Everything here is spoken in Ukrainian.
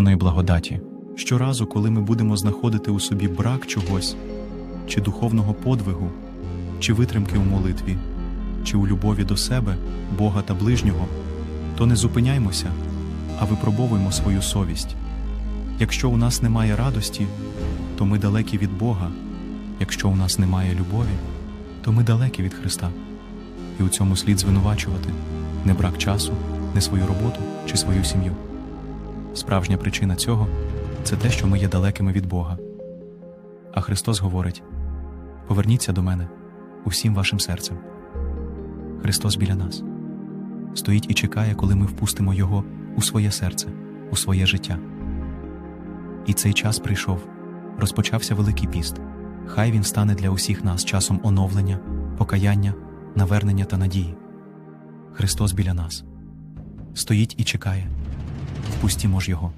божественної благодаті. Щоразу, коли ми будемо знаходити у собі брак чогось, чи духовного подвигу, чи витримки у молитві, чи у любові до себе, Бога та ближнього, то не зупиняймося, а випробовуємо свою совість. Якщо у нас немає радості, то ми далекі від Бога. Якщо у нас немає любові, то ми далекі від Христа. І у цьому слід звинувачувати не брак часу, не свою роботу чи свою сім'ю. Справжня причина цього це те, що ми є далекими від Бога. А Христос говорить: поверніться до мене усім вашим серцем. Христос біля нас стоїть і чекає, коли ми впустимо Його у своє серце, у своє життя. І цей час прийшов, розпочався Великий піст. Хай він стане для усіх нас часом оновлення, покаяння, навернення та надії. Христос біля нас стоїть і чекає. Впустімо ж Його.